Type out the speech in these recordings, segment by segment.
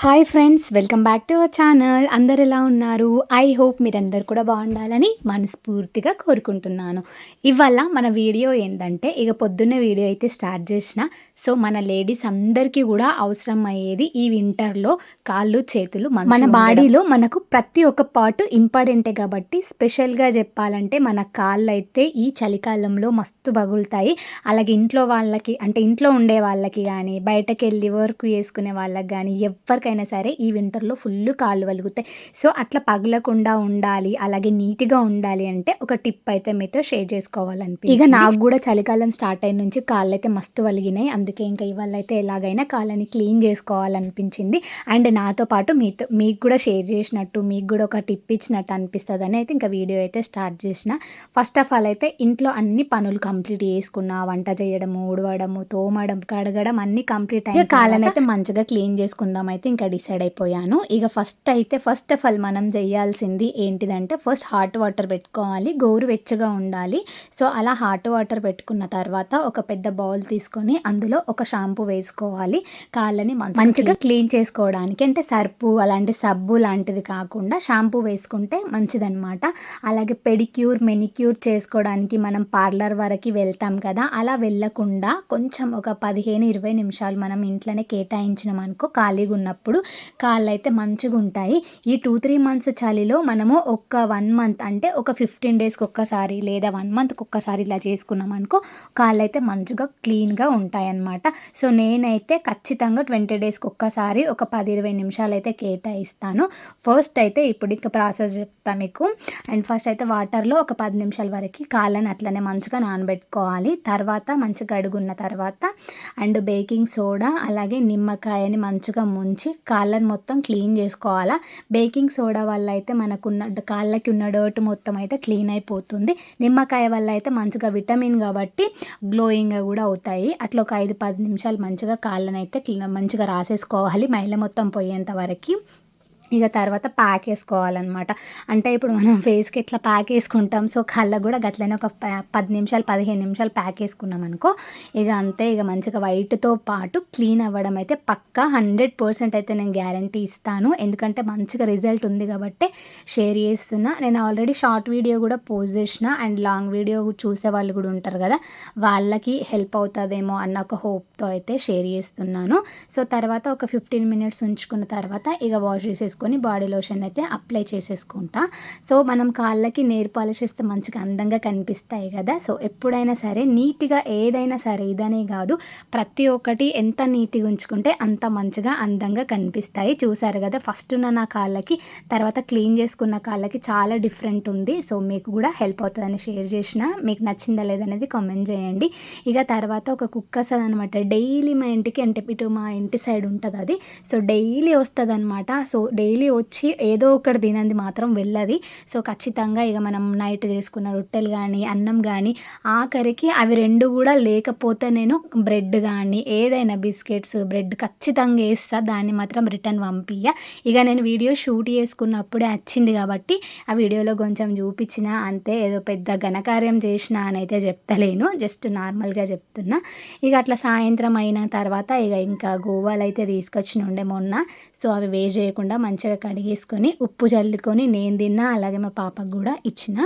Hi friends welcome back to our channel అందరు ఎలా ఉన్నారు? ఐ హోప్ మీరందరు కూడా బాగుండాలని మనస్ఫూర్తిగా కోరుకుంటున్నాను. ఇవాళ మన వీడియో ఏంటంటే ఇక పొద్దున్నే వీడియో అయితే స్టార్ట్ చేసిన. సో మన లేడీస్ అందరికీ కూడా అవసరం అయ్యేది ఈ వింటర్లో కాళ్ళు చేతులు మన. బాడీలో మనకు ప్రతి ఒక్క పార్ట్ ఇంపార్టెంటే కాబట్టి స్పెషల్గా చెప్పాలంటే మన కాళ్ళు అయితే ఈ చలికాలంలో మస్తు పగులుతాయి. అలాగే ఇంట్లో వాళ్ళకి అంటే ఇంట్లో ఉండే వాళ్ళకి కానీ బయటకు వెళ్ళి వర్క్ చేసుకునే వాళ్ళకి కానీ ఎవరికైనా సరే ఈ వింటర్లో ఫుల్ కాళ్ళు వలుగుతాయి. సో అట్లా పగలకుండా ఉండాలి అలాగే నీట్గా ఉండాలి అంటే ఒక టిప్ అయితే మీతో షేర్ చేసుకోవాలనిపి ఇక నాకు కూడా చలికాలం స్టార్ట్ అయిన నుంచి కాళ్ళు అయితే మస్తు వలిగినాయి. అందుకే ఇంకా ఇవాళ అయితే ఎలాగైనా కాళ్ళని క్లీన్ చేసుకోవాలనిపించింది. అండ్ నాతో పాటు మీతో మీకు కూడా షేర్ చేసినట్టు మీకు కూడా ఒక టిప్ ఇచ్చినట్టు అనిపిస్తుంది అని అయితే ఇంకా వీడియో అయితే స్టార్ట్ చేసిన. ఫస్ట్ ఆఫ్ ఆల్ అయితే ఇంట్లో అన్ని పనులు కంప్లీట్ చేసుకున్నా వంట చేయడము ఉడవడము తోమడం కడగడం అన్ని కంప్లీట్ అయ్యి కాళ్ళని అయితే మంచిగా క్లీన్ చేసుకుందాం అయితే ఇంకా డిసైడ్ అయిపోయాను. ఇక ఫస్ట్ అయితే ఫస్ట్ ఆఫ్ ఆల్ మనం చేయాల్సింది ఏంటిదంటే ఫస్ట్ హాట్ వాటర్ పెట్టుకోవాలి. గోరు వెచ్చగా ఉండాలి. సో అలా హాట్ వాటర్ పెట్టుకున్న తర్వాత ఒక పెద్ద బౌల్ తీసుకొని అందులో ఒక షాంపూ వేసుకోవాలి. కాళ్ళని మంచి- మంచిగా క్లీన్ చేసుకోవడానికి అంటే సర్పు అలాంటి సబ్బు లాంటిది కాకుండా షాంపూ వేసుకుంటే మంచిదన్నమాట. అలాగే పెడిక్యూర్ మెనిక్యూర్ చేసుకోవడానికి మనం పార్లర్ వరకు వెళ్తాం కదా అలా వెళ్ళకుండా కొంచెం ఒక పదిహేను ఇరవై నిమిషాలు మనం ఇంట్లోనే కేటాయించినాం అనుకో ఖాళీగా ఉన్నప్పుడు కాళ్ళు అయితే మంచిగా ఉంటాయి ఈ టూ త్రీ మంత్స్ చలిలో మనము ఒక్క వన్ మంత్ అంటే ఒక ఫిఫ్టీన్ డేస్కి ఒక్కసారి లేదా వన్ మంత్కి ఒక్కసారి ఇలా చేసుకున్నాం అనుకో కాళ్ళు అయితే మంచిగా క్లీన్గా ఉంటాయి అన్నమాట సో నేనైతే ఖచ్చితంగా ట్వంటీ డేస్కి ఒక్కసారి ఒక పది ఇరవై నిమిషాలు అయితే కేటాయిస్తాను. ఫస్ట్ అయితే ఇప్పుడు ఇంకా ప్రాసెస్ చెప్తాను మీకు. అండ్ ఫస్ట్ అయితే వాటర్లో ఒక పది నిమిషాల వరకు కాళ్ళని అట్లనే మంచిగా నానబెట్టుకోవాలి. తర్వాత మంచిగా కడుగున్న తర్వాత అండ్ బేకింగ్ సోడా అలాగే నిమ్మకాయని మంచిగా ముంచి కాళ్ళని మొత్తం క్లీన్ చేసుకోవాలా? బేకింగ్ సోడా వల్ల అయితే మనకున్న కాళ్ళకి ఉన్న డర్ట్ మొత్తం అయితే క్లీన్ అయిపోతుంది. నిమ్మకాయ వల్ల అయితే మంచిగా విటమిన్ కాబట్టి గ్లోయింగ్గా కూడా అవుతాయి. అట్లా ఒక ఐదు పది నిమిషాలు మంచిగా కాళ్ళనైతే అయితే క్లీన్ మంచిగా రాసేసుకోవాలి. మైల మొత్తం పోయేంత వరకు. ఇక తర్వాత ప్యాక్ వేసుకోవాలన్నమాట అంటే ఇప్పుడు మనం ఫేస్కి ఇట్లా ప్యాక్ వేసుకుంటాం సో కళ్ళకు కూడా గట్లనే ఒక పది నిమిషాలు పదిహేను నిమిషాలు ప్యాక్ వేసుకున్నాం అనుకో ఇక అంతే ఇక మంచిగా వైట్తో పాటు క్లీన్ అవ్వడం అయితే పక్కా హండ్రెడ్ పర్సెంట్ అయితే నేను గ్యారంటీ ఇస్తాను. ఎందుకంటే మంచిగా రిజల్ట్ ఉంది కాబట్టి షేర్ చేస్తున్నా. నేను ఆల్రెడీ షార్ట్ వీడియో కూడా పోస్ట్ చేసిన అండ్ లాంగ్ వీడియో చూసే వాళ్ళు కూడా ఉంటారు కదా వాళ్ళకి హెల్ప్ అవుతుందేమో అన్న ఒక హోప్తో అయితే షేర్ చేస్తున్నాను. సో తర్వాత ఒక ఫిఫ్టీన్ మినిట్స్ ఉంచుకున్న తర్వాత ఇక వాష్ చేసుకొని బాడీ లోషన్ అయితే అప్లై చేసేసుకుంటా. సో మనం కాళ్ళకి నేర్ పాలిష్ ఇస్తే మంచిగా అందంగా కనిపిస్తాయి కదా. సో ఎప్పుడైనా సరే నీట్గా ఏదైనా సరే ఇదనే కాదు ప్రతి ఒక్కటి ఎంత నీట్గా ఉంచుకుంటే అంత మంచిగా అందంగా కనిపిస్తాయి. చూసారు కదా ఫస్ట్ ఉన్న నా కాళ్ళకి తర్వాత క్లీన్ చేసుకున్న కాళ్ళకి చాలా డిఫరెంట్ ఉంది. సో మీకు కూడా హెల్ప్ అవుతుందని షేర్ చేసిన. మీకు నచ్చిందా లేదనేది కామెంట్ చేయండి. ఇక తర్వాత ఒక కుక్క వస్తుంది అనమాట డైలీ మా ఇంటికి అంటే ఇటు మా ఇంటి సైడ్ ఉంటుంది అది. సో డైలీ వస్తుంది అనమాట సో డైలీ డైలీ వచ్చి ఏదో ఒకటి తినంది మాత్రం వెళ్ళది. సో ఖచ్చితంగా ఇక మనం నైట్ చేసుకున్న రొట్టెలు కానీ అన్నం కానీ ఆఖరికి అవి రెండు కూడా లేకపోతే నేను బ్రెడ్ కానీ ఏదైనా బిస్కెట్స్ బ్రెడ్ ఖచ్చితంగా వేస్తా. దాన్ని మాత్రం రిటర్న్ పంపియ ఇక నేను వీడియో షూట్ చేసుకున్నప్పుడే వచ్చింది కాబట్టి ఆ వీడియోలో కొంచెం చూపించిన. అంతే ఏదో పెద్ద ఘనకార్యం చేసిన అని అయితే చెప్తలేను. జస్ట్ నార్మల్గా చెప్తున్నా. ఇక అట్లా సాయంత్రం అయిన తర్వాత ఇక ఇంకా గోవాలు అయితే తీసుకొచ్చిన ఉండే మొన్న. సో అవి వేస్ట్ చేయకుండా మంచి మంచిగా కడిగేసుకొని ఉప్పు చల్లుకొని నేను తిన్నా అలాగే మా పాపకు కూడా ఇచ్చిన.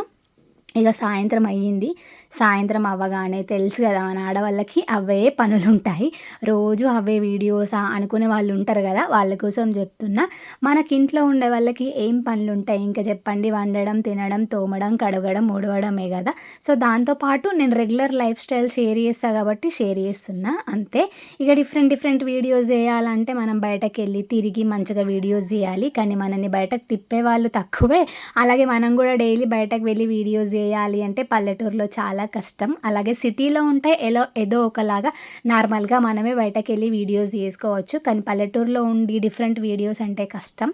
ఇక సాయంత్రం అయ్యింది. సాయంత్రం అవ్వగానే తెలుసు కదా మన ఆడవాళ్ళకి అవే పనులు ఉంటాయి రోజు అవే వీడియోస్ అనుకునే వాళ్ళు ఉంటారు కదా వాళ్ళ కోసం చెప్తున్నా. మనకి ఇంట్లో ఉండే వాళ్ళకి ఏం పనులు ఉంటాయి ఇంకా చెప్పండి. వండడం తినడం తోమడం కడగడం ఉడవడమే కదా. సో దాంతోపాటు నేను రెగ్యులర్ లైఫ్ స్టైల్ షేర్ చేస్తాను కాబట్టి షేర్ చేస్తున్నా. అంతే. ఇక డిఫరెంట్ డిఫరెంట్ వీడియోస్ చేయాలంటే మనం బయటకు వెళ్ళి తిరిగి మంచిగా వీడియోస్ చేయాలి. కానీ మనని బయటకు తిప్పే వాళ్ళు తక్కువే. అలాగే మనం కూడా డైలీ బయటకు వెళ్ళి వీడియోస్ చేయాలి అంటే పల్లెటూరులో చాలా కష్టం. అలాగే సిటీలో ఉంటే ఎలా ఏదో ఒకలాగా నార్మల్గా మనమే బయటకు వెళ్ళి వీడియోస్ చేసుకోవచ్చు. కానీ పల్లెటూరులో ఉండి డిఫరెంట్ వీడియోస్ అంటే కష్టం.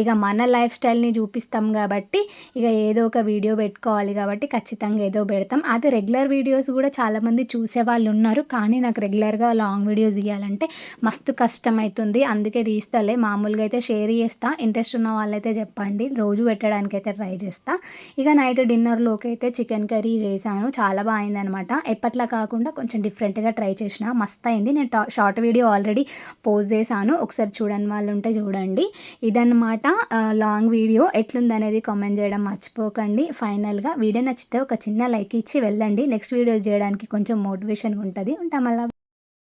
ఇక మన లైఫ్ స్టైల్ని చూపిస్తాం కాబట్టి ఇక ఏదో ఒక వీడియో పెట్టుకోవాలి కాబట్టి ఖచ్చితంగా ఏదో పెడతాం. అది రెగ్యులర్ వీడియోస్ కూడా చాలామంది చూసే వాళ్ళు ఉన్నారు. కానీ నాకు రెగ్యులర్గా లాంగ్ వీడియోస్ ఇవ్వాలంటే మస్తు కష్టం అవుతుంది అందుకే తీస్తలే. మామూలుగా అయితే షేర్ చేస్తా. ఇంట్రెస్ట్ ఉన్న వాళ్ళైతే చెప్పండి. రోజు పెట్టడానికి అయితే ట్రై చేస్తా. ఇక నైట్ డిన్నర్లోకి అయితే చికెన్ కర్రీ చేశాను. చాలా బాగుంది అనమాట ఎప్పట్లా కాకుండా కొంచెం డిఫరెంట్గా ట్రై చేసిన. మస్త్ అయింది నేను షార్ట్ వీడియో ఆల్రెడీ పోస్ట్ చేశాను. ఒకసారి చూడని వాళ్ళు ఉంటే చూడండి. ఇదన్నమాట లాంగ్ వీడియో. ఎట్లుందనేది కామెంట్ చేయడం మర్చిపోకండి. ఫైనల్గా వీడియో నచ్చితే ఒక చిన్న లైక్ ఇచ్చి వెళ్ళండి. నెక్స్ట్ వీడియో చేయడానికి కొంచెం మోటివేషన్ ఉంటుంది. ఉంటాం మళ్ళీ.